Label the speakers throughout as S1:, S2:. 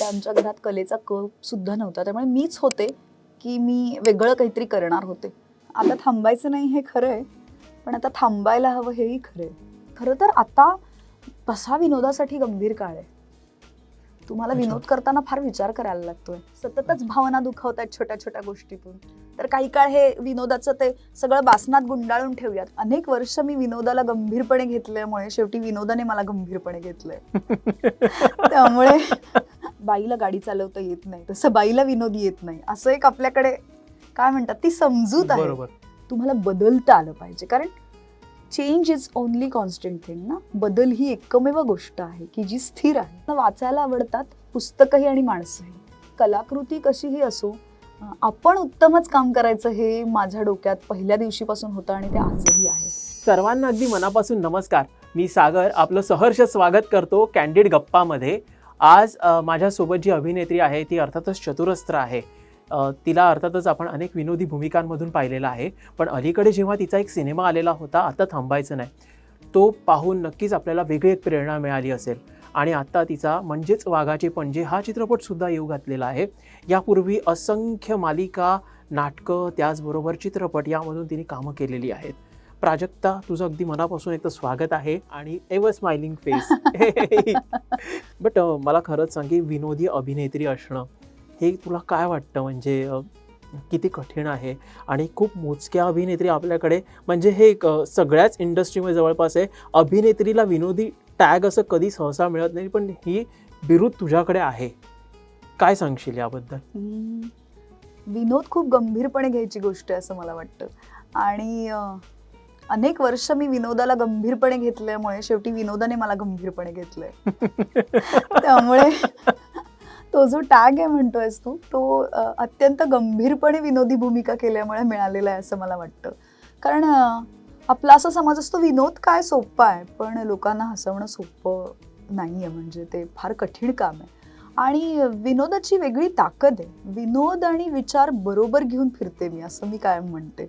S1: त्या आमच्या घरात कलेचा कप सुद्धा नव्हता. त्यामुळे मीच होते की मी वेगळं काहीतरी करणार होते. आता थांबायचं नाही हे खरं आहे पण आता थांबायला हवं हेही खरं आहे. खरं तर आता तसा विनोदासाठी गंभीर काळ आहे. तुम्हाला. विनोद करताना फार विचार करायला लागतोय. सततच भावना दुखावत आहेत छोट्या छोट्या गोष्टीतून. तर काही काळ हे विनोदाचं ते सगळं बासनात गुंडाळून ठेवूयात. अनेक वर्ष मी विनोदाला गंभीरपणे घेतल्यामुळे शेवटी विनोदाने मला गंभीरपणे घेतलंय. त्यामुळे बाईला गाडी चालवता येत नाही तसं बाईला विनोद येत नाही. असं एक आपल्याकडे काय म्हणतात ती समजूत आहे.
S2: बरोबर.
S1: तुम्हाला बदलता आलं पाहिजे. कारण change is only constant thing ना. बदल ही एकमेव गोष्ट आहे की जी स्थिर आहे. मला वाचायला आवडतात पुस्तकही आणि माणसंही. कलाकृती कशीही असो आपण उत्तमच काम करायचं हे माझ्या डोक्यात पहिल्या दिवशीपासून होतं आणि ते आजही आहे.
S2: सर्वांना अगदी मनापासून नमस्कार. मी सागर आपलं सहर्ष स्वागत करतो कॅन्डिड गप्पामध्ये. आज माझ्यासोबत जी अभिनेत्री आहे ती अर्थातच चतुरस्त्र आहे. तिला अर्थातच आपण अनेक विनोदी भूमिकांमधून पाहिलेलं आहे. पण अलीकडे जेव्हा तिचा एक सिनेमा आलेला होता आता थांबायचं नाही. तो पाहून नक्कीच आपल्याला वेगळी एक प्रेरणा मिळाली असेल. आणि आत्ता तिचा म्हणजेच वाघाचे पणजे हा चित्रपटसुद्धा येऊ घातलेला आहे. यापूर्वी असंख्य मालिका नाटकं त्याचबरोबर चित्रपट यामधून तिने कामं केलेली आहेत. प्राजक्ता तुझं अगदी मनापासून एक तर स्वागत आहे आणि एव्हर स्माइलिंग फेस बट मला खरंच सांग विनोदी अभिनेत्री असणं हे तुला काय वाटतं? म्हणजे किती कठीण आहे? आणि खूप मोजक्या अभिनेत्री आपल्याकडे म्हणजे हे एक सगळ्याच इंडस्ट्रीमध्ये जवळपास आहे. अभिनेत्रीला विनोदी टॅग असं कधी सहसा मिळत नाही पण ही बिरुद तुझ्याकडे आहे. काय सांगशील याबद्दल?
S1: विनोद खूप गंभीरपणे घ्यायची गोष्ट आहे असं मला वाटतं. आणि अनेक वर्ष मी विनोदाला गंभीरपणे घेतल्यामुळे शेवटी विनोदाने मला गंभीरपणे घेतलंय. त्यामुळे तो जो टॅग आहे म्हणतोयस तू तो अत्यंत गंभीरपणे विनोदी भूमिका केल्यामुळे मिळालेला आहे असं मला वाटतं. कारण आपला असा समज असतो विनोद काय सोपं आहे पण लोकांना हसवणं सोपं नाही आहे म्हणजे ते फार कठीण काम आहे. आणि विनोदाची वेगळी ताकद आहे. विनोद आणि विचार बरोबर घेऊन फिरते मी असं मी कायम म्हणते.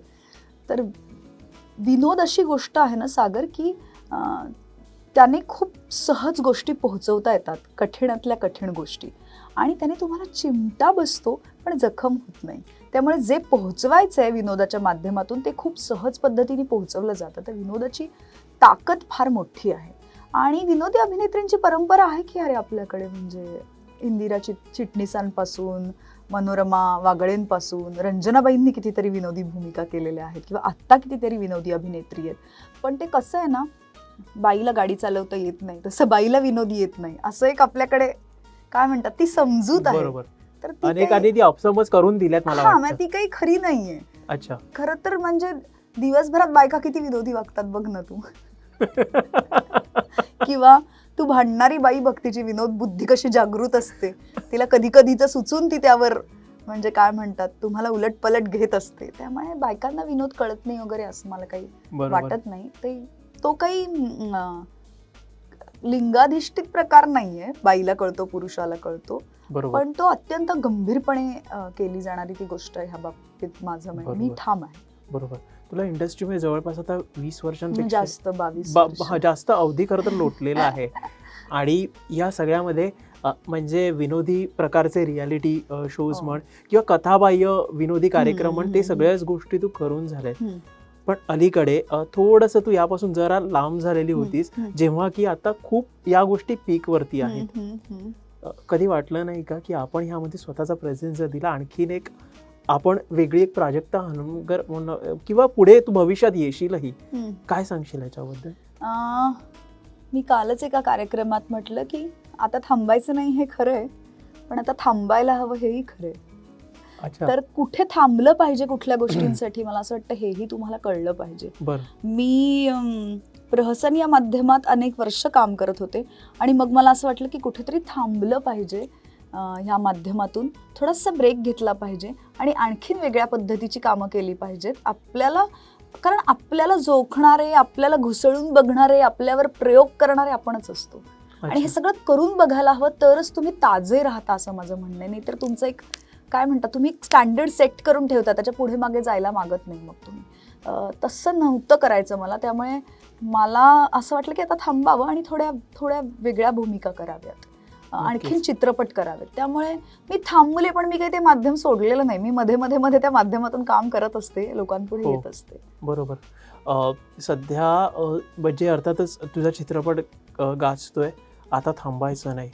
S1: तर विनोद अशी गोष्ट आहे ना सागर की त्याने खूप सहज गोष्टी पोहोचवता येतात कठीणातल्या कठीण गोष्टी. आणि त्याने तुम्हाला चिमटा बसतो पण जखम होत नाही. त्यामुळे जे पोहोचवायचं आहे विनोदाच्या माध्यमातून ते खूप सहज पद्धतीने पोहोचवलं जातं. तर विनोदाची ताकद फार मोठी आहे. आणि विनोदी अभिनेत्रींची परंपरा आहे की अरे आपल्याकडे म्हणजे इंदिरा चिट चिटणीसांपासून मनोरमा वागळेंपासून रंजनाबाईंनी कितीतरी विनोदी भूमिका केलेल्या आहेत किंवा आत्ता कितीतरी विनोदी अभिनेत्री आहेत. पण ते कसं आहे ना बाईला गाडी चालवता येत नाही तसं बाईला विनोदी येत नाही. असं एक आपल्याकडे काय म्हणतात ती समजूत आहे. तर
S2: अनेकांनी ती अपसमज करून दिल्यात मला
S1: ती काही खरी नाहीये.
S2: अच्छा.
S1: खरं तर म्हणजे दिवसभरात बायका किती विनोदी वागतात बघ ना तू. किंवा तू भांडणारी बाई बघ तिची विनोद बुद्धी कशी जागृत असते? तिला कधी कधीच सुचून ती त्यावर म्हणजे काय म्हणतात तुम्हाला उलट पलट घेत असते. त्यामुळे बायकांना विनोद कळत नाही वगैरे असं मला काही वाटत नाही. ते तो काही लिंगाधिष्ठित प्रकार नाहीये. बाईला कळतो पुरुषाला कळतो. पण तो अत्यंत गंभीरपणे केली जाणारी ती गोष्ट आहे ह्या बाबतीत माझं मी. ठाम आहे.
S2: बरोबर. तुला इंडस्ट्रीमध्ये जवळपास आता वीस वर्षांपेक्षा
S1: जास्त बावीस
S2: जास्त अवधी खरं तर लोटलेला आहे. आणि या सगळ्यामध्ये म्हणजे विनोदी प्रकारचे रियालिटी शोज
S1: हो.
S2: म्हण किंवा कथाबाह्य विनोदी कार्यक्रम म्हण ते सगळ्याच गोष्टी तू करून
S1: हम्म,
S2: पण अलीकडे थोडंसं तू यापासून जरा लांब झालेली होतीस जेव्हा की आता खूप या गोष्टी पीक वरती आहेत. कधी वाटलं नाही का की आपण ह्यामध्ये स्वतःचा प्रेझेन्स जर दिला आणखीन एक आपण वेगळी एक प्राजक्ता हनुमकर म्हणून किंवा पुढे तू भविष्यात येशीलही. काय सांगशील याच्याबद्दल?
S1: मी कालच एका कार्यक्रमात म्हटलं की आता थांबायचं नाही हे खरं आहे पण आता थांबायला हवं हेही खरं आहे.
S2: अच्छा.
S1: तर कुठे थांबलं पाहिजे कुठल्या गोष्टींसाठी मला असं वाटतं हेही तुम्हाला कळलं पाहिजे. मी प्रहसन या माध्यमात अनेक वर्ष काम करत होते आणि मग मला असं वाटलं की कुठेतरी थांबलं पाहिजे ह्या माध्यमातून थोडासा ब्रेक घेतला पाहिजे आणि आणखीन वेगळ्या पद्धतीची कामं केली पाहिजेत. आपल्याला कारण आपल्याला जोखणारे आपल्याला घुसळून बघणारे आपल्यावर प्रयोग करणारे आपणच असतो. आणि हे. सगळं करून बघायला हवं तरच तुम्ही ताजे राहता असं माझं म्हणणं आहे. नाही तर तुमचं एक काय म्हणता तुम्ही एक स्टँडर्ड सेट करून ठेवता त्याच्या पुढे मागे जायला मागत नाही मग तुम्ही. तसं नव्हतं करायचं मला. त्यामुळे मला असं वाटलं की आता थांबावं आणि थोड्या थोड्या वेगळ्या भूमिका कराव्यात. आणखीन चित्रपट करावेत. त्यामुळे मी थांबले पण मी काही ते माध्यम सोडलेलं नाही. मी मध्ये मध्ये मध्ये त्या माध्यमातून काम करत असते लोकांपुढे
S2: हो.
S1: येत असते.
S2: बरोबर. सध्या म्हणजे अर्थातच तुझा चित्रपट गाजतोय. आता थांबायचं नाही.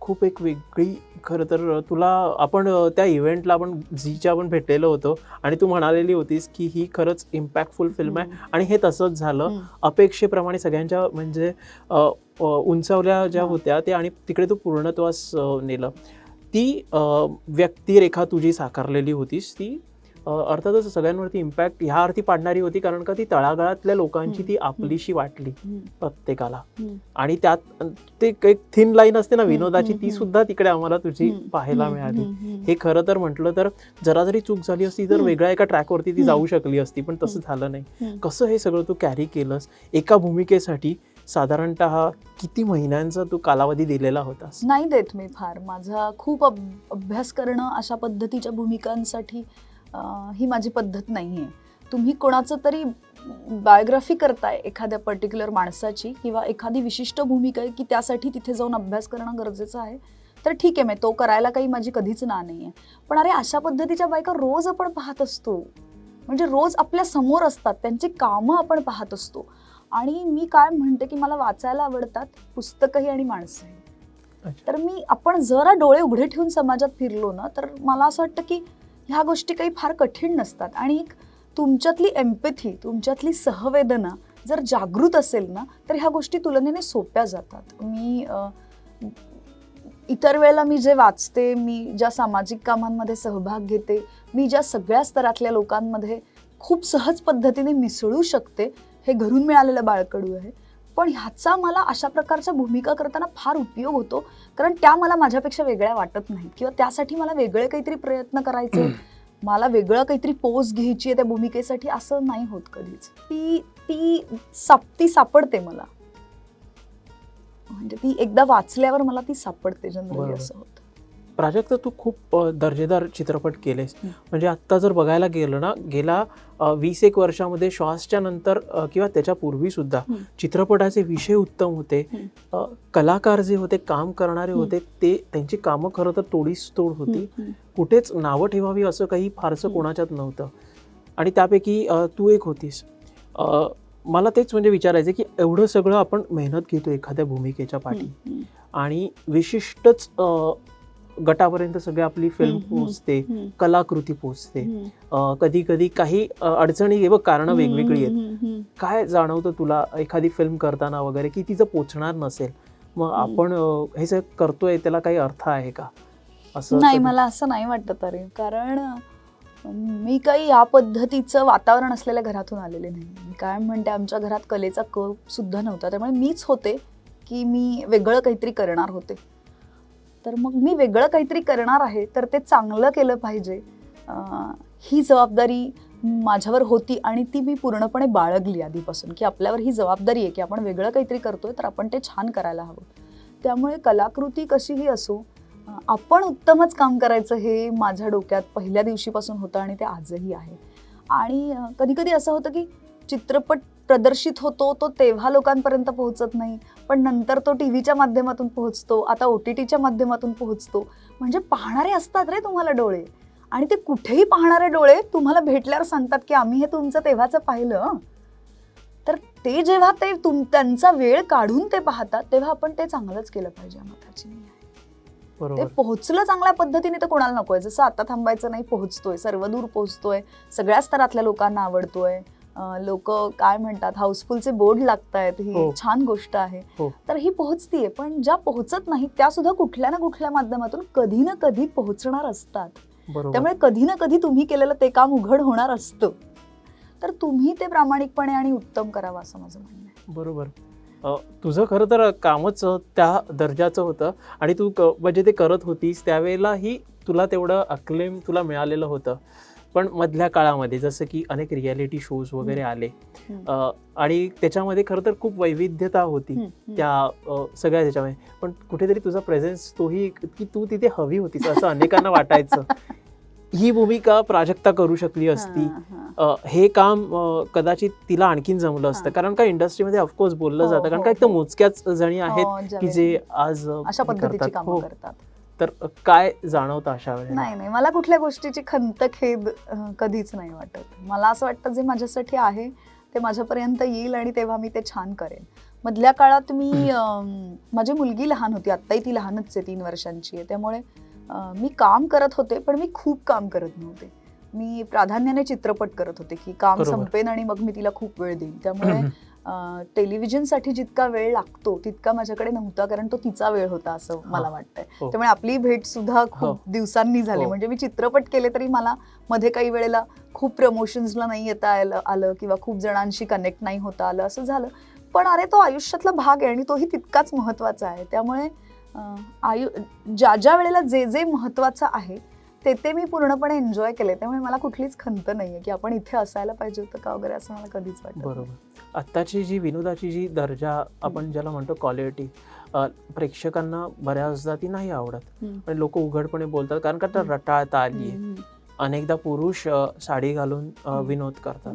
S2: खूप एक वेगळी खरं तर तुला आपण त्या इव्हेंटला आपण झीच्या आपण भेटलेलो होतो आणि तू म्हणालेली होतीस की ही खरंच इम्पॅक्टफुल फिल्म आहे. आणि हे तसंच झालं. अपेक्षेप्रमाणे सगळ्यांच्या म्हणजे उंचावल्या ज्या. होत्या ते आणि तिकडे तू पूर्णत्वास नेलं ती व्यक्तिरेखा तुझी साकारलेली होतीस ती अर्थातच सगळ्यांवरती इम्पॅक्ट ह्या अर्थी पाडणारी होती कारण का ती तळागाळातल्या लोकांची ती आपलीशी वाटली. प्रत्येकाला. आणि त्यात ते एक थिन लाईन असते ना विनोदाची ती. सुद्धा तिकडे आम्हाला तुझी. पाहायला. मिळाली. हे खरं तर म्हटलं तर जरा जरी चूक झाली असती तर. वेगळ्या एका ट्रॅकवरती ती. जाऊ शकली असती पण तसं झालं नाही. कसं हे सगळं तू कॅरी केलंस एका भूमिकेसाठी साधारणत किती महिन्यांचा तू कालावधी दिलेला होतास
S1: नाही देत मी फार. माझा खूप अभ्यास करणं अशा पद्धतीच्या भूमिकांसाठी ही माझी पद्धत नाही आहे तुम्ही कोणाचं तरी बायोग्राफी करताय एखाद्या पर्टिक्युलर माणसाची किंवा एखादी विशिष्ट भूमिका आहे की त्यासाठी तिथे जाऊन अभ्यास करणं गरजेचं आहे तर ठीक आहे मी तो करायला काही माझी कधीच ना नाही आहे पण अरे अशा पद्धतीच्या बायका रोज आपण पाहत असतो. म्हणजे रोज आपल्यासमोर असतात त्यांची कामं आपण पाहत असतो. आणि मी काय म्हणते की मला वाचायला आवडतात पुस्तकंही आणि माणसंही. तर मी आपण जरा डोळे उघडे ठेवून समाजात फिरलो ना तर मला असं वाटतं की ह्या गोष्टी काही फार कठीण नसतात. आणि एक तुमच्यातली एम्पथी तुमच्यातली सहवेदना जर जागृत असेल ना तर ह्या गोष्टी तुलनेने सोप्या जातात. मी इतर वेळेला मी जे वाचते मी ज्या सामाजिक कामांमध्ये सहभाग घेते मी ज्या सगळ्या स्तरातल्या लोकांमध्ये खूप सहज पद्धतीने मिसळू शकते हे घरून मिळालेलं बाळकडू आहे. पण ह्याचा मला अशा प्रकारच्या भूमिका करताना फार उपयोग होतो. कारण त्या मला माझ्यापेक्षा वेगळ्या वाटत नाहीत. किंवा त्यासाठी मला वेगळे काहीतरी प्रयत्न करायचे मला वेगळं काहीतरी पोज घ्यायची आहे त्या भूमिकेसाठी असं नाही होत कधीच. ती ती साप ती सापडते मला. म्हणजे ती एकदा वाचल्यावर मला ती सापडते जनरली. असं होतं.
S2: प्राजक्त तू खूप दर्जेदार चित्रपट केलेस. म्हणजे आत्ता जर बघायला गेलं ना गेल्या अ, वीस एक वर्षामध्ये श्वासच्या नंतर किंवा त्याच्यापूर्वी सुद्धा
S1: हं.
S2: चित्रपटाचे विषय उत्तम होते कलाकार जे होते काम करणारे. होते ते त्यांची कामं खरं तर तोडीस तोड होती. कुठेच नावं ठेवावी असं काही फारसं. कोणाच्यात नव्हतं आणि त्यापैकी तू एक होतीस मला तेच म्हणजे विचारायचं की एवढं सगळं आपण मेहनत घेतो एखाद्या भूमिकेच्या पाठी आणि विशिष्टच गटापर्यंत सगळी आपली फिल्म
S1: हम्म,
S2: कलाकृती
S1: हम्म.
S2: कधी कधी काही अडचणी बघ कारणं वेगवेगळी आहेत. काय जाणवतं तुला एखादी फिल्म करताना वगैरे की तिचं पोचणार नसेल? मग. आपण हे सगळं करतोय त्याला काही अर्थ आहे का? असं
S1: नाही मला असं नाही वाटत अरे. कारण मी काही या पद्धतीचं वातावरण असलेल्या घरातून आलेले नाही. मी काय म्हणते आमच्या घरात कलेचा कप सुद्धा नव्हता. त्यामुळे मीच होते की मी वेगळं काहीतरी करणार होते. तर मग मी वेगळं काहीतरी करणार आहे तर ते चांगलं केलं पाहिजे. ही जबाबदारी माझ्यावर होती आणि ती मी पूर्णपणे बाळगली आधीपासून की आपल्यावर ही जबाबदारी आहे की आपण वेगळं काहीतरी करतोय तर आपण ते छान करायला हवं. त्यामुळे कलाकृती कशीही असो आपण उत्तमच काम करायचं हे माझ्या डोक्यात पहिल्या दिवशीपासून होतं आणि ते आजही आहे. आणि कधीकधी असं होतं की चित्रपट प्रदर्शित होतो तो तेव्हा लोकांपर्यंत पोहोचत नाही. पण नंतर तो टी व्हीच्या माध्यमातून पोहोचतो आता ओ टी टीच्या माध्यमातून पोहोचतो. म्हणजे पाहणारे असतात रे तुम्हाला डोळे. आणि ते कुठेही पाहणारे डोळे तुम्हाला भेटल्यावर सांगतात की आम्ही हे तुमचं तेव्हाचं पाहिलं. तर ते जेव्हा ते तुम त्यांचा वेळ काढून ते पाहतात तेव्हा आपण ते चांगलंच केलं पाहिजे मताची. ते पोहोचलं चांगल्या पद्धतीने तर कोणाला नकोय जसं आता थांबायचं नाही पोहोचतोय. सर्वदूर पोहोचतोय. सगळ्या स्तरातल्या लोकांना आवडतोय. लोक काय म्हणतात हाऊसफुलचे बोर्ड लागतायत ही
S2: हो.
S1: छान गोष्ट आहे.
S2: हो.
S1: तर ही पोहोचतीये पण ज्या पोहोचत नाही त्या सुद्धा कुठल्या ना कुठल्या माध्यमातून कधी ना कधी पोहोचणार असतात. त्यामुळे कधी ना कधी तुम्ही केलेलं ते काम उघड होणार असतं. तर तुम्ही ते प्रामाणिकपणे आणि उत्तम करावं असं माझं म्हणणं आहे.
S2: बरोबर. तुझं खरं तर कामच त्या दर्जाचं होतं आणि तू म्हणजे ते करत होतीस त्यावेळेलाही तुला तेवढं अक्लेम तुला मिळालेलं होतं. पण मधल्या काळामध्ये जसं की अनेक रियालिटी शोज वगैरे आले. आणि त्याच्यामध्ये खरं तर खूप वैविध्यता होती. त्या सगळ्या त्याच्यामध्ये. पण कुठेतरी तुझा प्रेझेन्स तोही की तू तिथे हवी होतीस असं अनेकांना वाटायचं. ही भूमिका प्राजक्ता करू शकली असती.
S1: हा,
S2: काम कदाचित तिला आणखीन जमलं असतं. कारण का इंडस्ट्रीमध्ये ऑफकोर्स बोललं
S1: हो,
S2: जातं. कारण
S1: हो,
S2: का एक तर
S1: हो.
S2: मोजक्याच जणी आहेत की जे आज
S1: अशा पद्धतीची. कामं. करतात.
S2: तर काय जाणवतं अशा वेळेला?
S1: नाही नाही. मला कुठल्या गोष्टीची खंत खेद अं, कधीच नाही वाटत. मला असं वाटतं जे माझ्यासाठी आहे ते माझ्यापर्यंत येईल आणि तेव्हा मी ते छान करेन. मधल्या काळात मी माझी मुलगी लहान होती. आत्ताही ती लहानच आहे तीन वर्षांची आहे. त्यामुळे अं, मी काम करत होते पण मी खूप काम करत नव्हते. मी प्राधान्याने चित्रपट करत होते की काम
S2: बरोबर.
S1: संपेन आणि मग मी तिला खूप वेळ देईन. त्यामुळे टेलिव्हिजनसाठी जितका वेळ लागतो तितका माझ्याकडे नव्हता कारण तो तिचा वेळ होता असं मला वाटतंय
S2: हो.
S1: त्यामुळे आपली भेट सुद्धा. खूप दिवसांनी झाली
S2: हो.
S1: म्हणजे मी चित्रपट केले तरी मला मध्ये काही वेळेला खूप प्रमोशन्सला नाही येता आलं आलं किंवा खूप जणांशी कनेक्ट नाही होता आलं असं झालं पण अरे तो आयुष्यातला भाग आहे आणि तोही तितकाच महत्त्वाचा आहे त्यामुळे आयु ज्या ज्या वेळेला जे जे महत्वाचं आहे ते ते मी पूर्णपणे एन्जॉय केले त्यामुळे मला कुठलीच खंत नाहीये की आपण इथे असायला पाहिजे होतं का वगैरे असं मला कधीच वाटत नाही.
S2: बरोबर आत्ताची जी विनोदाची जी दर्जा आपण ज्याला म्हणतो क्वालिटी प्रेक्षकांना बऱ्याचदा ती नाही आवडत. आणि लोक उघडपणे बोलतात कारण का तर. रटाळता आली. अनेकदा पुरुष साडी घालून. विनोद करतात.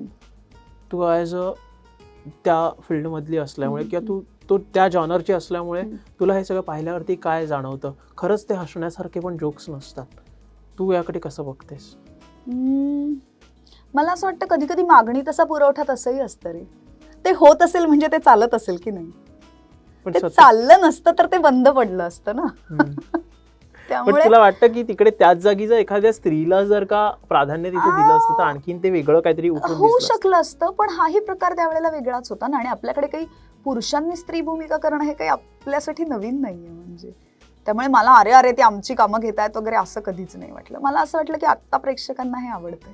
S2: तू ॲज अ त्या फील्डमधली असल्यामुळे. किंवा तू तो त्या जॉनरची असल्यामुळे. तुला हे सगळं पाहिल्यावरती काय जाणवतं खरंच ते हसण्यासारखे पण जोक्स नसतात तू याकडे कसं बघतेस
S1: हम्म. मला असं वाटतं कधी कधी मागणी तसा पुरवठा तसंही असतं रे ते होत असेल म्हणजे ते चालत असेल की नाही
S2: पण
S1: ते चाललं नसतं तर ते बंद पडलं असतं ना
S2: हम्म. पण
S1: त्यामुळे
S2: तुला वाटतं की तिकडे त्याच जागी जर एखाद्या स्त्रीला जर का प्राधान्य तिथे दिलं असतं तर आणखीन ते वेगळं काहीतरी उठून
S1: होऊ
S2: दिसलं.
S1: शकलं असतं पण हाही प्रकार त्यावेळेला वेगळाच होता ना आणि आपल्याकडे काही पुरुषांनी स्त्री भूमिका करणं हे काही आपल्यासाठी नवीन नाहीये म्हणजे त्यामुळे मला अरे अरे ते आमची कामं घेत आहेत वगैरे असं कधीच नाही वाटलं. मला असं वाटलं की आत्ता प्रेक्षकांना हे आवडतंय.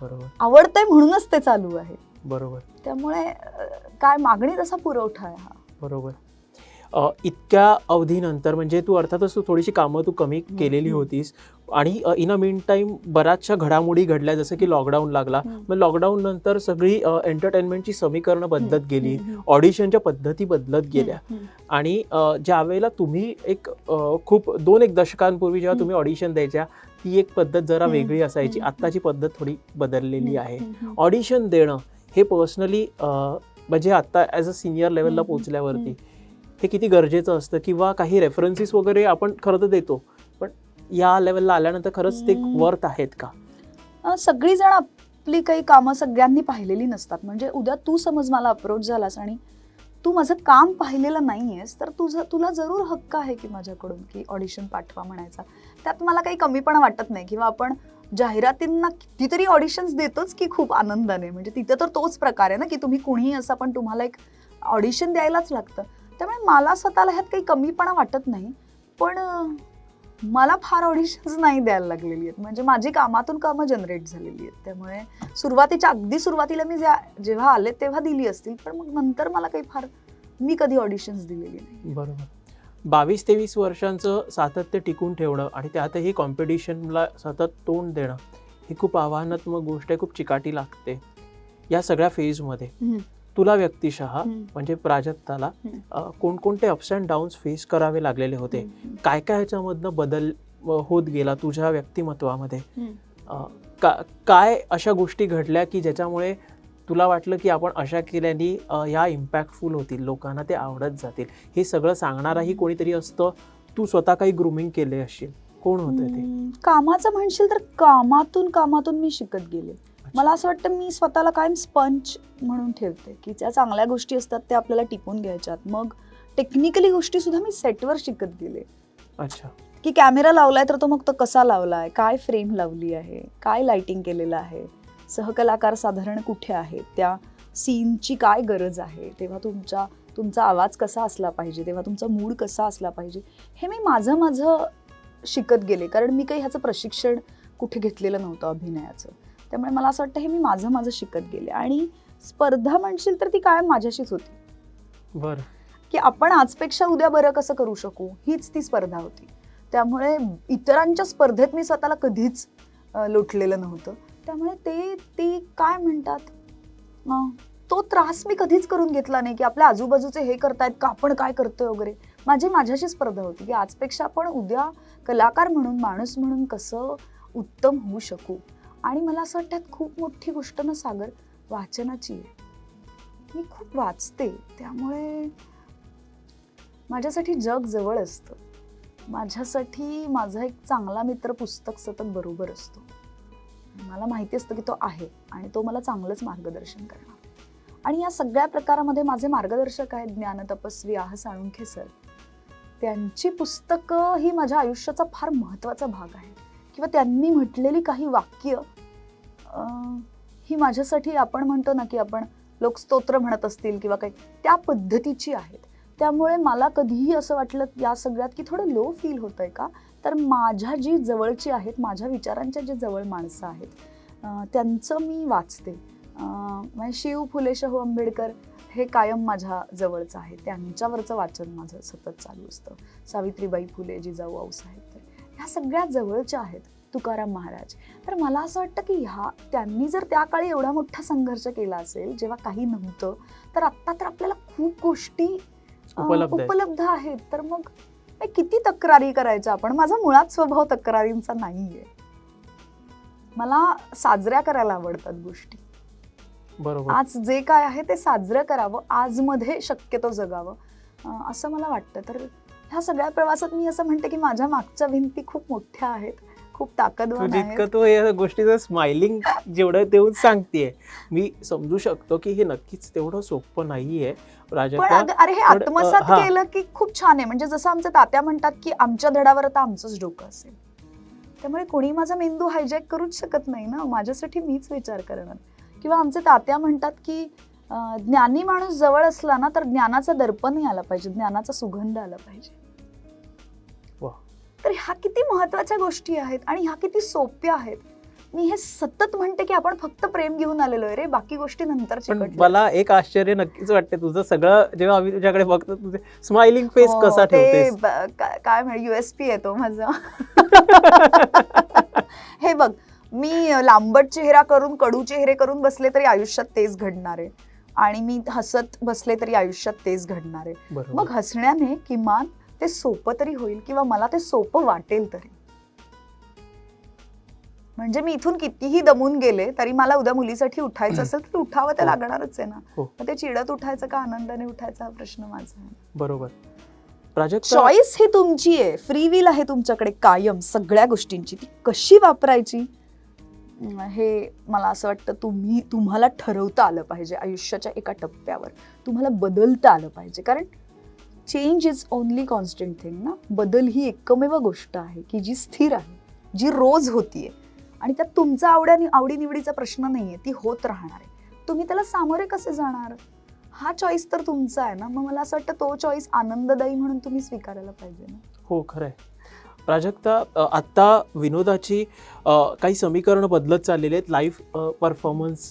S2: बरोबर.
S1: आवडतंय म्हणूनच ते चालू आहे.
S2: बरोबर.
S1: त्यामुळे काय मागणी तसा पुरवठा आहे हा.
S2: बरोबर. इतक्या अवधीनंतर म्हणजे तू अर्थातच तू थोडीशी कामं तू कमी केलेली. होतीस आणि इन अ मीन टाईम बऱ्याचशा घडामोडी घडल्या जसं की लॉकडाऊन लागला. मग लॉकडाऊन नंतर सगळी एंटरटेनमेंटची समीकरणं बदलत गेली. ऑडिशनच्या पद्धती बदलत गेल्या. आणि अ, ज्या वेळेला तुम्ही एक खूप दोन एक दशकांपूर्वी जेव्हा. तुम्ही ऑडिशन द्यायच्या ती एक पद्धत जरा वेगळी असायची. आत्ताची पद्धत थोडी बदललेली आहे. ऑडिशन देणं हे पर्सनली म्हणजे आता ॲज अ सिनियर लेवलला
S1: हम्म,
S2: पोहोचल्यावरती हे किती गरजेचं असतं किंवा काही रेफरन्सेस वगैरे आपण खरं तर देतो. पण या लेवलला आल्यानंतर खरंच ते. वर्थ आहेत का?
S1: सगळीजण आपली काही कामं सगळ्यांनी पाहिलेली नसतात. म्हणजे उद्या तू समज मला अप्रोच झालास आणि तू माझं काम पाहिलेलं नाहीयेस तर तुझं तुला जरूर हक्क आहे की माझ्याकडून की ऑडिशन पाठवा म्हणायचा. त्यात मला काही कमीपणा वाटत नाही किंवा आपण जाहिरातींना कितीतरी ऑडिशन्स देतोच की खूप आनंदाने. म्हणजे तिथं तर तोच प्रकार आहे ना की तुम्ही कुणीही असं पण तुम्हाला एक ऑडिशन द्यायलाच लागतं. त्यामुळे मला स्वतःला ह्यात काही कमीपणा वाटत नाही पण मला फार ऑडिशन्स नाही द्यायला लागलेली आहेत. म्हणजे माझी कामातून कामं जनरेट झालेली आहेत. त्यामुळे सुरुवातीच्या अगदी सुरुवातीला मी ज्या- जेव्हा आले तेव्हा दिली असतील पण मग नंतर मला काही फार मी कधी ऑडिशन्स दिलेली नाही.
S2: बरोबर. बावीस तेवीस वर्षांचं सातत्य टिकून ठेवणं आणि त्यातही कॉम्पिटिशनला सतत तोंड देणं ही खूप आव्हानात्मक गोष्ट आहे खूप चिकाटी लागते या सगळ्या फेजमध्ये तुला व्यक्तिशः म्हणजे प्राजक्ताला कोणकोणते अप्स अँड डाऊन्स फेस करावे लागलेले होते? काय काय ह्याच्यामधनं बदल होत गेला तुझ्या व्यक्तिमत्वामध्ये? का काय अशा गोष्टी घडल्या की ज्याच्यामुळे तुला वाटलं की आपण अशा केल्याने अ, या इम्पॅक्टफुल होतील लोकांना ते आवडत जातील? हे सगळं सांगणाराही कोणीतरी असतं. तू स्वतः काही ग्रुमिंग केले असशील कोण होतं ते?
S1: कामाचं म्हणशील तर कामातून कामातून मी शिकत गेले. मला असं वाटतं मी स्वतःला कायम स्पंच म्हणून ठेवते की ज्या चांगल्या गोष्टी असतात त्या आपल्याला टिपून घ्यायच्यात. मग टेक्निकली गोष्टी सुद्धा मी सेटवर शिकत गेले.
S2: अच्छा.
S1: की कॅमेरा लावलाय तर तो मग तो कसा लावलाय? काय फ्रेम लावली आहे? काय लाइटिंग केलेलं आहे? सहकलाकार साधारण कुठे आहेत? त्या सीनची काय गरज आहे? तेव्हा तुमच्या तुमचा आवाज कसा असला पाहिजे? तेव्हा तुमचा मूड कसा असला पाहिजे? हे मी माझं माझं शिकत गेले. कारण मी काही ह्याचं प्रशिक्षण कुठे घेतलेलं नव्हतं अभिनयाचं. त्यामुळे मला असं वाटतं हे मी माझं माझं शिकत गेले. आणि स्पर्धा म्हणशील तर ती कायम माझ्याशीच होती.
S2: बरं.
S1: की आपण आजपेक्षा उद्या बरं कसं करू शकू? हीच ती स्पर्धा होती. त्यामुळे इतरांच्या स्पर्धेत मी स्वतःला कधीच लोटलेलं नव्हतं. त्यामुळे ते ती काय म्हणतात? तो त्रास मी कधीच करून घेतला नाही की आपल्या आजूबाजूचे हे करतायत का आपण काय करतोय वगैरे. माझी माझ्याशी स्पर्धा होती की आजपेक्षा आपण उद्या कलाकार म्हणून माणूस म्हणून कसं उत्तम होऊ शकू? आणि मला असं वाटतं खूप मोठी गोष्ट ना सागर वाचनाची मी खूप वाचते त्यामुळे माझ्यासाठी जग जवळ असतं. माझ्यासाठी माझा एक चांगला मित्र पुस्तक सतत बरोबर असतो. मला माहिती असतं की तो आहे आणि तो मला चांगलंच मार्गदर्शन करणार. आणि या सगळ्या प्रकारामध्ये माझे मार्गदर्शक आहेत ज्ञानतपस्वी आह साळुंखे सर. त्यांची पुस्तकं ही माझ्या आयुष्याचा फार महत्त्वाचा भाग आहे. किंवा त्यांनी म्हटलेली काही वाक्य ही माझ्यासाठी आपण म्हणतो ना की आपण लोकस्तोत्र म्हणत असतील किंवा काही त्या पद्धतीची आहेत. त्यामुळे मला कधीही असं वाटलं या सगळ्यात की थोडं लो फील होतंय का? तर माझ्या जी जवळची आहेत माझ्या विचारांच्या जे जवळ माणसं आहेत त्यांचं मी वाचते. म्हणजे शिव फुले शाहू आंबेडकर हे कायम माझ्या जवळचं आहे. त्यांच्यावरचं वाचन माझं सतत चालू असतं. सावित्रीबाई फुले जिजाऊ आऊसाहेब ह्या सगळ्या जवळच्या आहेत तुकाराम महाराज. तर मला असं वाटतं की ह्या त्यांनी जर त्या काळी एवढा मोठा संघर्ष केला असेल जेव्हा काही नव्हतं तर आत्ता तर आपल्याला खूप गोष्टी
S2: उपलब्ध आहेत.
S1: तर मग किती तक्रारी करायच्या आपण? माझा मुळात स्वभाव तक्रारींचा नाहीये. मला साजऱ्या करायला आवडतात गोष्टी.
S2: बरोबर.
S1: आज जे काय आहे ते साजरं करावं आजमध्ये शक्यतो जगावं असं मला वाटतं. तर ह्या सगळ्या प्रवासात मी असं म्हणते की माझ्या मागच्या भिंती खूप मोठ्या आहेत. खूप
S2: तू
S1: ताकदवान आहेत.
S2: जितकं तू या गोष्टीचं स्माइलिंग जेवढं देऊन सांगतेय. मी समजू शकतो की हे नक्कीच तेवढं सोपं नाहीये.
S1: अरे हे आत्मसात. केलं की खूप छान आहे. म्हणजे जसं आमच्या तात्या म्हणतात की आमच्या धडावर आता आमचंच डोकं असेल. त्यामुळे कोणी माझा मेंदू हायजॅक करूच शकत नाही ना? माझ्यासाठी मीच विचार करणार. किंवा आमचे तात्या म्हणतात की ज्ञानी माणूस जवळ असला ना तर ज्ञानाचा दर्पणही आला पाहिजे. ज्ञानाचा सुगंध आला पाहिजे. तर ह्या किती महत्त्वाच्या गोष्टी आहेत आणि ह्या किती सोप्या आहेत? मी हे सतत म्हणते की आपण फक्त प्रेम घेऊन आलेलो आहे रे बाकी गोष्टी नंतर.
S2: मला एक आश्चर्य नक्कीच वाटते तुझं सगळं जेव्हा आम्ही तुझ्याकडे बघतो तुझे स्माइलिंग फेस
S1: हो,
S2: कसा
S1: काय म्हण युएसपी येतो माझा. हे बघ मी लांबट चेहरा करून कडू चेहरे करून बसले तरी आयुष्यात तेच घडणार आहे. आणि मी हसत बसले तरी आयुष्यात तेच घडणार आहे. मग हसण्याने किमान ते सोपं तरी होईल किंवा मला ते सोपं वाटेल तरी. म्हणजे मी इथून कितीही दमून गेले तरी मला उद्या मुलीसाठी उठायचं असेल तर उठावं ते
S2: हो.
S1: लागणारच आहे ना.
S2: हो.
S1: मग ते चिडत उठायचं का आनंदाने उठायचा हा प्रश्न माझा आहे.
S2: बरोबर.
S1: चॉईस ही तुमची आहे. फ्री विल आहे तुमच्याकडे कायम सगळ्या गोष्टींची. ती कशी वापरायची? हे मला असं वाटतं तुम्ही तुम्हाला ठरवता आलं पाहिजे आयुष्याच्या एका टप्प्यावर. तुम्हाला बदलता आलं पाहिजे. कारण change is only constant thing ना. बदल ही एकमेव गोष्ट आहे की जी स्थिर आहे जी रोज होतीये. आणि त्यात तुमचा आवड्या आवडीनिवडीचा प्रश्न नाही आहे ती होत राहणार आहे. तुम्ही त्याला सामोरे कसे जाणार? हा चॉईस तर तुमचा आहे ना. मग मला असं वाटतं तो चॉईस आनंददायी म्हणून तुम्ही स्वीकारायला पाहिजे ना.
S2: हो खरंय. प्राजक्ता आत्ता विनोदाची काही समीकरणं बदलत चाललेली आहेत. लाईव्ह परफॉर्मन्स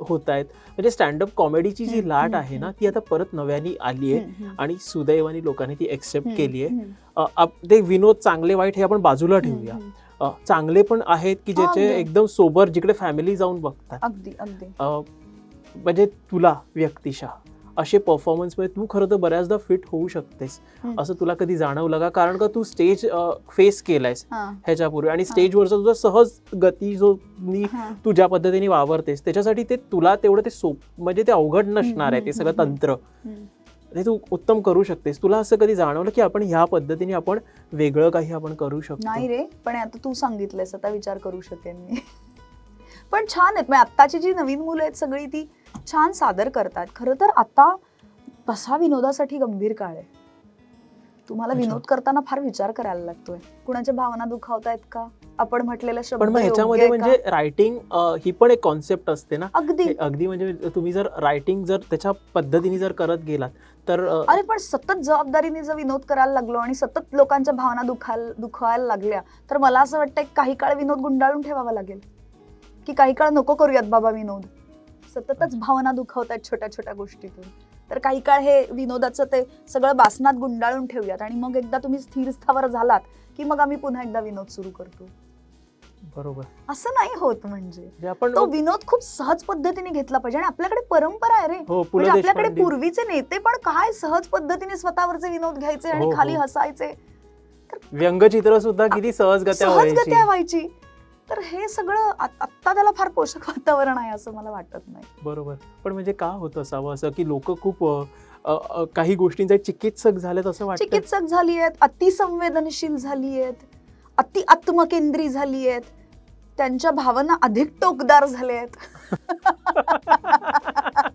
S2: होत आहेत म्हणजे स्टँडअप कॉमेडीची जी लाट आहे ना ती आता परत नव्याने आली आहे. आणि सुदैवाने लोकांनी ती एक्सेप्ट केली आहे ते विनोद चांगले वाईट हे आपण बाजूला ठेवूया. चांगले पण आहेत की ज्याचे
S1: अगदी.
S2: एकदम सोबर जिकडे फॅमिली जाऊन बघतात. म्हणजे तुला व्यक्तिशः. असे परफॉर्मन्समध्ये तू खरं तर बऱ्याचदा फिट होऊ शकतेस. असं तुला कधी जाणवलं का? कारण का तू स्टेज फेस केलायस ह्याच्यापूर्वी आणि स्टेजवरचा तुझा सहज गती जो. तू ज्या पद्धतीने वावरतेस त्याच्यासाठी ते तुला तेवढं ते सोप म्हणजे ते अवघड नसणार आहे ते सगळं तंत्र. ते तू उत्तम करू शकतेस. तुला असं कधी जाणवलं की आपण ह्या पद्धतीने आपण वेगळं काही आपण करू शकतो?
S1: नाही रे पण आता तू सांगितलंयस आता विचार करू शकेन मी. पण छान आहेत. आत्ताची जी नवीन मुलं आहेत सगळी ती छान सादर करतात. खरं तर आता तसा विनोदासाठी गंभीर काळ आहे. तुम्हाला. विनोद करताना फार विचार करायला लागतोय. कुणाच्या भावना दुखावतायत का? आपण म्हटलेला शब्द
S2: पण मग ह्याच्यामध्ये? म्हणजे रायटिंग ही पण एक कॉन्सेप्ट असते ना?
S1: अगदी.
S2: अगदी म्हणजे तुम्ही जर रायटिंग जर त्याच्या पद्धतीने जर करत गेलात तर
S1: अरे पण सतत जबाबदारीने जर विनोद करायला लागलो आणि सतत लोकांच्या भावना दुखायला दुखवायला लागल्या तर मला असं वाटतं काही काळ विनोद गुंडाळून ठेवावा लागेल. की काही काळ नको करूयात बाबा विनोद. सततच भावना दुखावतात छोट्या छोट्या गोष्टीतून. तर काही काळ हे विनोदाचं ते सगळं बासनात गुंडाळून ठेवूयात आणि मग एकदा तुम्ही स्थिर स्थावर झालात की मग आम्ही पुन्हा एकदा विनोद सुरू करतो.
S2: बरोबर.
S1: असं नाही होत म्हणजे.
S2: म्हणजे आपण
S1: तो विनोद खूप सहज पद्धतीने घेतला पाहिजे आणि आपल्याकडे परंपरा आहे रे.
S2: हो
S1: म्हणजे आपल्याकडे पूर्वीचे नेते पण काय सहज पद्धतीने स्वतःवरचे विनोद घ्यायचे आणि
S2: हो,
S1: खाली
S2: हो.
S1: हसायचे
S2: व्यंगचित्र सुद्धा किती सहजगत्या
S1: सहजगत्या
S2: व्हायची.
S1: व्हायची. तर हे सगळं आत्ता त्याला फार पोषक वातावरण आहे असं मला वाटत नाही.
S2: बरोबर. पण म्हणजे का होत असावं असं? की लोक खूप काही गोष्टींचे चिकित्सक झालेत असं वाटतं
S1: चिकित्सक झाली आहेत अतिसंवेदनशील झाली आहेत अति आत्मकेंद्री झाली आहेत त्यांच्या भावना अधिक टोकदार झाल्या आहेत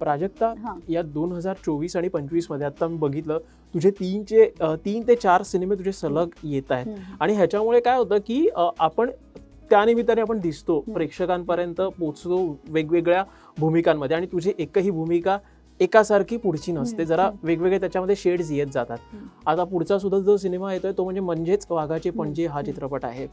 S2: प्राजक्ता. या दोन हजार चोवीस आणि पंचवीसमध्ये आता मी बघितलं तुझे तीनचे तीन ते चार सिनेमे तुझे सलग येत आहेत आणि ह्याच्यामुळे काय होतं की आपण त्यानिमित्ताने आपण दिसतो. प्रेक्षकांपर्यंत पोचतो वेगवेगळ्या भूमिकांमध्ये आणि तुझी एकही भूमिका एकासारखी पुढची नसते जरा. वेगवेगळे त्याच्यामध्ये शेड्स येत जातात. आता पुढचा सुद्धा जो सिनेमा येतोय तो म्हणजे म्हणजेच वाघाचे पणजे हा. चित्रपट आहे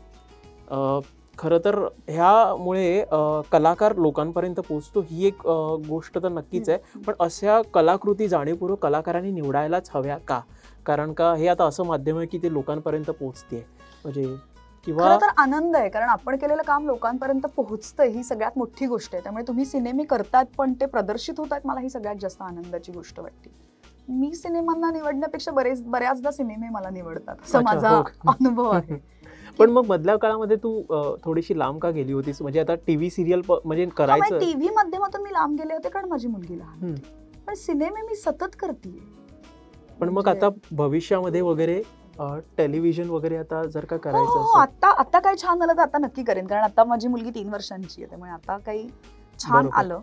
S2: खरं तर ह्यामुळे कलाकार लोकांपर्यंत पोचतो ही एक गोष्ट तर नक्कीच आहे. पण अशा कलाकृती जाणीवपूर्वक कलाकारांनी निवडायलाच हव्या का? कारण का हे आता असं माध्यम आहे की ते लोकांपर्यंत पोहोचते म्हणजे किंवा
S1: तर आनंद आहे कारण आपण केलेलं काम लोकांपर्यंत पोहोचतं ही सगळ्यात मोठी गोष्ट आहे. त्यामुळे तुम्ही सिनेमे करतात पण ते प्रदर्शित होत आहेत मला ही सगळ्यात जास्त आनंदाची गोष्ट वाटते. मी सिनेमांना निवडण्यापेक्षा बरेच बऱ्याचदा सिनेमे मला निवडतात. असं माझा
S2: हो?
S1: अनुभव आहे.
S2: पण मग मधल्या काळामध्ये तू अ, थोडीशी लांब का गेली होतीस? म्हणजे आता टीव्ही सिरियल म्हणजे करायचं.
S1: टीव्ही माध्यमातून मी लांब गेले होते कारण माझी मुलगी लहान
S2: हम्म.
S1: होती पण सिनेमे मी सतत करते
S2: पण मग आता भविष्यामध्ये वगैरे टेलिव्हिजन वगैरे आता जर का
S1: हो
S2: करायचं
S1: हो
S2: असेल.
S1: आता आता काही छान आलं तर आता नक्की करेन. कारण आता माझी मुलगी तीन वर्षांची आहे त्यामुळे आता काही छान
S2: बरोबर.
S1: आलं.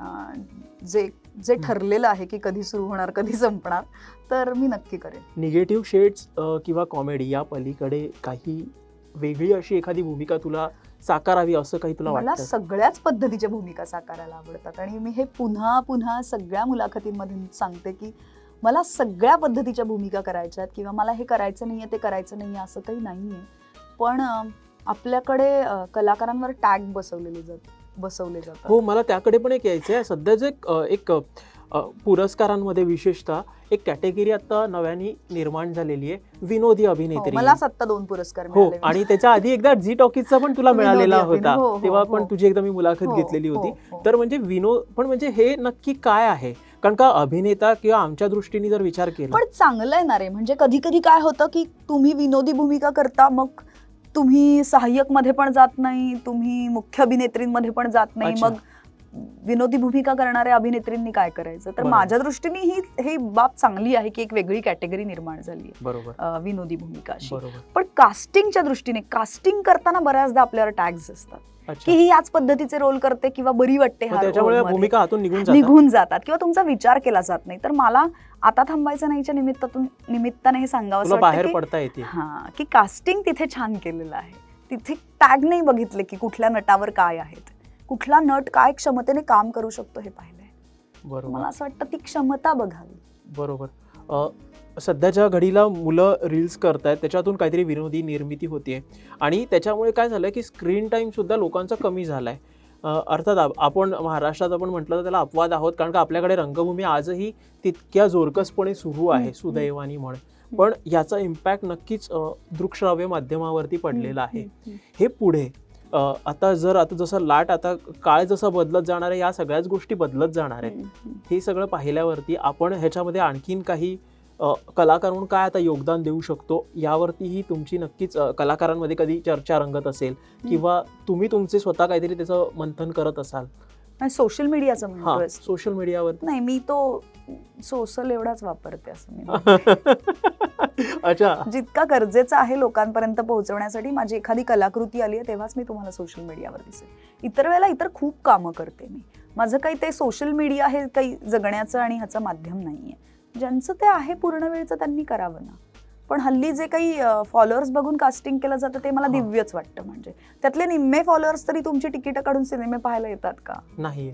S1: अं, जे जे
S2: हं.
S1: ठरलेलं आहे की कधी सुरू होणार कधी संपणार तर मी नक्की करेन.
S2: निगेटिव्ह शेड्स किंवा कॉमेडी या पलीकडे काही वेगळी अशी एखादी भूमिका तुला साकारावी असं काही तुला
S1: मला
S2: वाटतं?
S1: सगळ्याच पद्धतीच्या भूमिका साकारायला आवडतात आणि मी हे पुन्हा पुन्हा सगळ्या मुलाखतींमध्ये सांगते की मला सगळ्या पद्धतीच्या भूमिका करायच्या आहेत किंवा मला हे करायचं नाहीये ते करायचं नाहीये असं काही नाहीये. पण अं, आपल्याकडे कलाकारांवर टॅग बसवलेले जात बसवले जातात.
S2: हो मला त्याकडे पण एक यायचं आहे सध्या जे एक पुरस्कारांमध्ये विशेषतः एक कॅटेगरी आता नव्याने निर्माण झालेली आहे विनोदी
S1: हो,
S2: अभिनेत्री
S1: मला सत्ता दोन पुरस्कार
S2: हो आणि त्याच्या आधी एकदा झी टॉकीजचा पण तुला मिळालेला होता.
S1: हो, हो,
S2: तेव्हा
S1: हो.
S2: पण तुझी एकदा मी मुलाखत
S1: हो,
S2: घेतलेली होती.
S1: हो, हो.
S2: तर म्हणजे विनोद पण म्हणजे हे नक्की काय आहे? कारण का अभिनेता किंवा आमच्या दृष्टीने जर विचार केला
S1: पण चांगलं आहे ना रे. म्हणजे कधी कधी काय होतं की तुम्ही विनोदी भूमिका करता मग तुम्ही सहाय्यकमध्ये पण जात नाही तुम्ही मुख्य अभिनेत्रींमध्ये पण जात नाही. मग विनोदी भूमिका करणाऱ्या अभिनेत्रींनी काय करायचं? तर. माझ्या दृष्टीने ही ही बाब चांगली आहे की एक वेगळी कॅटेगरी निर्माण झाली आहे. विनोदी भूमिका अशी पण कास्टिंगच्या दृष्टीने कास्टिंग करताना बऱ्याचदा आपल्यावर टॅग्स असतात. की ही याच पद्धतीचे रोल करते किंवा बरी वाटते.
S2: भूमिका निघून जातात.
S1: किंवा तुमचा विचार केला जात नाही. तर मला आता थांबायचं नाहीच्या निमित्तातून निमित्ताने हे सांगावं
S2: बाहेर पडता येते.
S1: हा की कास्टिंग तिथे छान केलेलं आहे. तिथे टॅग नाही बघितले की कुठल्या नटावर काय आहेत. कुठला नट काय क्षमतेने काम करू शकतो हे पाहिलंय.
S2: बरोबर.
S1: मला असं वाटतं ती क्षमता बघावी.
S2: बरोबर. सध्याच्या घडीला मुलं रील्स करतायत त्याच्यातून काहीतरी विनोदी निर्मिती होतीये. आणि त्याच्यामुळे काय झालं की स्क्रीन टाईम सुद्धा लोकांचा कमी झालाय. अर्थात आप- आपण महाराष्ट्रात आपण म्हटलं तर त्याला अपवाद आहोत कारण का आपल्याकडे रंगभूमी आजही तितक्या जोरकसपणे सुरू आहे सुदैवानी म्हण पण याचा इम्पॅक्ट नक्कीच दृकश्राव्य माध्यमावरती पडलेला आहे. हे पुढे आता जर आता जसं लाट आता काळ जसा बदलत जाणार आहे या सगळ्याच गोष्टी बदलत जाणार
S1: हम्म.
S2: हे सगळं पाहिल्यावरती आपण ह्याच्यामध्ये आणखीन काही कलाकार म्हणून काय आता योगदान देऊ शकतो यावरतीही तुमची नक्कीच कलाकारांमध्ये कधी चर्चा रंगत असेल किंवा तुम्ही तुमचे स्वतः काहीतरी त्याचं मंथन करत असाल
S1: आणि सोशल मीडियाचं
S2: हा
S1: म्हणतोय
S2: सोशल मीडियावर
S1: नाही मी तो सोशल एवढाच वापरते असं मी.
S2: अच्छा.
S1: जितका गरजेचा आहे लोकांपर्यंत पोहोचवण्यासाठी माझी एखादी कलाकृती आली आहे तेव्हाच मी तुम्हाला सोशल मीडियावर दिसेल. इतर वेळेला इतर खूप कामं करते मी. माझं काही ते सोशल मीडिया हे काही जगण्याचं आणि ह्याचं माध्यम नाही आहे ज्यांचं ते आहे पूर्ण वेळचं त्यांनी करावं ना. पण हल्ली जे काही फॉलोअर्स बघून कास्टिंग केलं जातं ते मला. दिव्यच वाटतं म्हणजे त्यातले निम्मे फॉलोअर्स तरी तुमची तिकीटं काढून सिनेमे पाहायला येतात का
S2: नाही.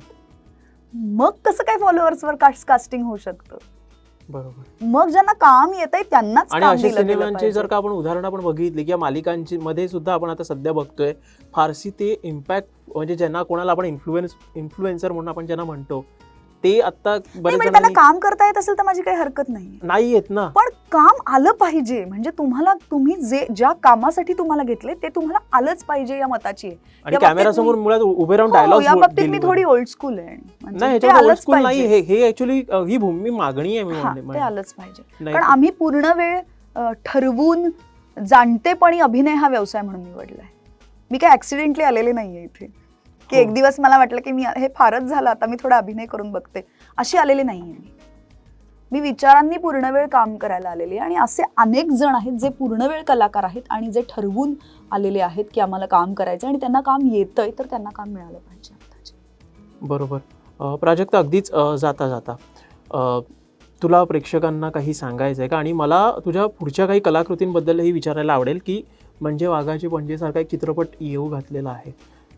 S1: मग कसं काय फॉलोअर्सवर कास्टिंग होऊ शकतं
S2: बरोबर
S1: मग ज्यांना काम येत आहे त्यांनाच
S2: आणि अशा सिनेमांची. जर का आपण उदाहरणं आपण बघितली किंवा मालिकांची मध्ये सुद्धा आपण आता सध्या बघतोय फारसी ते इम्पॅक्ट म्हणजे ज्यांना कोणाला आपण इन्फ्लुएन्स इन्फ्लुएन्सर म्हणून आपण ज्यांना म्हणतो ते आता बरेच
S1: म्हणजे त्यांना
S2: जणांनी
S1: काम करता येत असेल तर माझी काही हरकत नाही.
S2: नाही येत ना.
S1: पण काम आलं पाहिजे. म्हणजे तुम्हाला तुम्ही जे ज्या कामासाठी तुम्हाला घेतले ते तुम्हाला आलंच पाहिजे या मताची. आहे.
S2: आणि
S1: या बाबतीत
S2: कॅमेरा समोर
S1: मी-
S2: मुळात उभे राहून
S1: हो,
S2: डायलॉग
S1: या बाबतीत मी थोडी ओल्ड स्कूल आहे. म्हणजे
S2: नाही
S1: ते
S2: ह्याच्यात ओल्ड
S1: आलंच
S2: स्कूल नाही
S1: पाहिजे.
S2: हे हे ऍक्च्युली ही भूमी मागणी आहे मी
S1: हा, ते. आलंच पाहिजे.
S2: नाही
S1: कारण आम्ही पूर्ण वेळ अ, ठरवून जाणतेपणी अभिनय हा व्यवसाय म्हणून निवडलाय. मी काय ऍक्सिडेंटली आलेले नाहीये इथे. की एक दिवस मला वाटलं की मी हे फारच झालं आता मी थोडा अभिनय करून बघते. अशी आलेली नाही मी. मी विचारांनी पूर्ण वेळ काम करायला आलेली आहे आणि असे अनेक जण आहेत जे पूर्ण वेळ कलाकार आहेत आणि जे ठरवून आलेले आहेत की आम्हाला काम करायचं आणि त्यांना काम येतंय तर त्यांना काम मिळालं पाहिजे
S2: बरोबर. प्राजक्ता अगदीच जाता जाता. तुला प्रेक्षकांना काही सांगायचं आहे का? आणि मला तुझ्या पुढच्या काही कलाकृतींबद्दलही विचारायला आवडेल की म्हणजे वाघाची पणजीसारखा एक चित्रपट येऊ घातलेला आहे.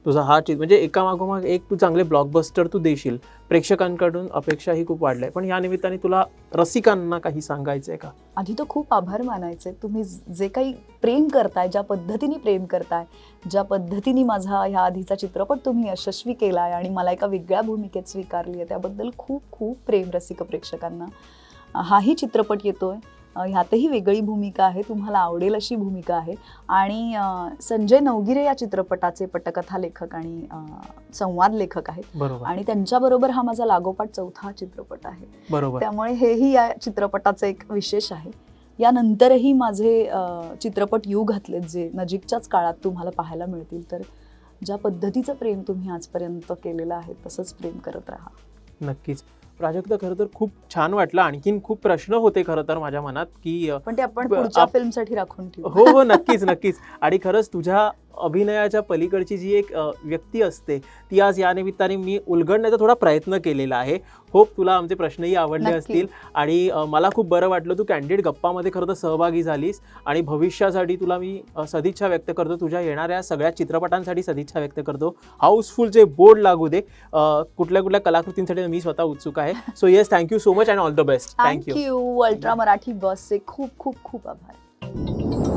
S2: तुझा हा चित म्हणजे एकामागोमाग एक तू चांगले ब्लॉकबस्टर तू देशील. प्रेक्षकांकडून अपेक्षाही खूप वाढल्या. आहे पण या निमित्ताने तुला रसिकांना काही सांगायचं आहे का?
S1: आधी तर खूप आभार मानायचे. तुम्ही जे काही प्रेम करताय ज्या पद्धतीने प्रेम करताय ज्या पद्धतीने माझा ह्या आधीचा चित्रपट तुम्ही यशस्वी केलाय आणि मला एका वेगळ्या भूमिकेत स्वीकारली आहे त्याबद्दल खूप खूप प्रेम रसिक प्रेक्षकांना. हाही चित्रपट येतोय. ह्यातही वेगळी भूमिका आहे तुम्हाला आवडेल अशी भूमिका आहे. आणि संजय नवगिरे या चित्रपटाचे पटकथा लेखक आणि संवाद लेखक आहेत.
S2: बरोबर.
S1: आणि त्यांच्याबरोबर हा माझा लागोपाठ चौथा चित्रपट आहे.
S2: बरोबर.
S1: त्यामुळे हेही या चित्रपटाचं एक विशेष आहे. यानंतरही माझे चित्रपट येऊ घातलेत जे नजीकच्याच काळात तुम्हाला पाहायला मिळतील. तर ज्या पद्धतीचं प्रेम तुम्ही आजपर्यंत केलेलं आहे तसंच प्रेम करत राहा.
S2: नक्कीच. प्राजक्ता खरं तर खूप छान वाटलं. आणखीन खूप प्रश्न होते खरं तर माझ्या मनात की
S1: पण ते आपण पुढच्या फिल्मसाठी राखून ठेवू.
S2: हो हो नक्कीच नक्कीच. आणि खरंच तुझ्या अभिनयाच्या पलीकडची जी एक व्यक्ती असते ती आज या निमित्ताने मी उलगडण्याचा थोडा प्रयत्न केलेला आहे. होप तुला आमचे प्रश्नही आवडले. असतील. आणि मला खूप बरं वाटलं तू कॅन्डिड गप्पामध्ये खरं तर सहभागी झालीस. आणि भविष्यासाठी तुला मी सदिच्छा व्यक्त करतो. तुझ्या येणाऱ्या सगळ्या चित्रपटांसाठी सदिच्छा व्यक्त करतो. हाऊसफुलचे बोर्ड लागू दे कुठल्या कुठल्या कलाकृतींसाठी मी स्वतः उत्सुक आहे. So yes thank you so much and all the best thank you
S1: thank you ultra Marathi बसचे खूप खूप खूप आभार.